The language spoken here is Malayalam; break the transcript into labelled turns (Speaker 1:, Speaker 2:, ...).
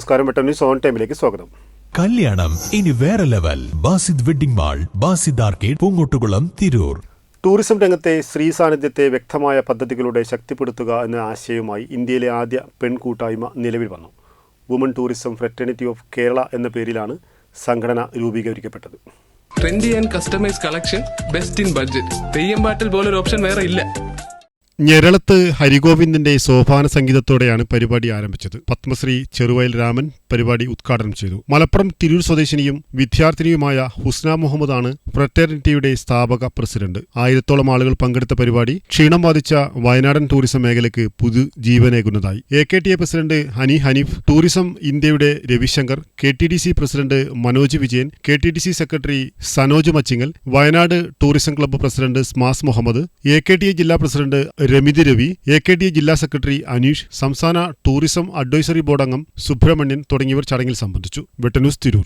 Speaker 1: നമസ്കാരം. വെട്ടം സോൺ ഓൺ ടൈമിലേക്ക് സ്വാഗതം.
Speaker 2: കല്യാണം. ഇനി വേറെ level. Basid wedding mall Basid arcade Poongottukulam Tirur.
Speaker 1: Tourism രംഗത്തെ സ്ത്രീ സാന്നിധ്യത്തെ വ്യക്തമായ പദ്ധതികളുടെ ശക്തിപ്പെടുത്തുക എന്ന ആശയവുമായി ഇന്ത്യയിലെ ആദ്യ പെൺകൂട്ടായ്മ നിലവിൽ വന്നു. Woman tourism fraternity of Kerala എന്ന പേരിലാണ് സംഘടന രൂപീകരിക്കപ്പെട്ടത്.
Speaker 3: Trendy and customise collection best in budget. Theyyam പാട്ടിൽ പോലൊരു ഓപ്ഷൻ വേറെ ഇല്ല.
Speaker 1: ഞെരളത്ത് ഹരിഗോവിന്ദിന്റെ സോപാന സംഗീതത്തോടെയാണ് പരിപാടി ആരംഭിച്ചത്. പത്മശ്രീ ചെറുവയൽ രാമൻ പരിപാടി ഉദ്ഘാടനം ചെയ്തു. മലപ്പുറം തിരൂർ സ്വദേശിനിയും വിദ്യാർത്ഥിനിയുമായ ഹുസ്ന മുഹമ്മദാണ് ഫ്രറ്റേണിറ്റിയുടെ സ്ഥാപക പ്രസിഡന്റ്. ആയിരത്തോളം ആളുകൾ പങ്കെടുത്ത പരിപാടി ക്ഷീണം ബാധിച്ച വയനാടൻ ടൂറിസം മേഖലയ്ക്ക് പുതു ജീവനേകുന്നതായി. A K T A president honey Hanif tourism ഇന്ത്യയുടെ Ravishankar K T D C president Manoj Vijayan K T D C secretary Sanoj Machingal Wayanad tourism club president സ്മാസ് Muhammad A K T A ജില്ലാ പ്രസിഡന്റ് രമിതി രവി എ കെ ഡി ജില്ലാ സെക്രട്ടറി അനീഷ് സംസ്ഥാന ടൂറിസം അഡ്വൈസറി ബോർഡ് അംഗം സുബ്രഹ്മണ്യൻ തുടങ്ങിയവർ ചടങ്ങിൽ സംബന്ധിച്ചു. വെട്ടന്യൂസ് തിരൂർ.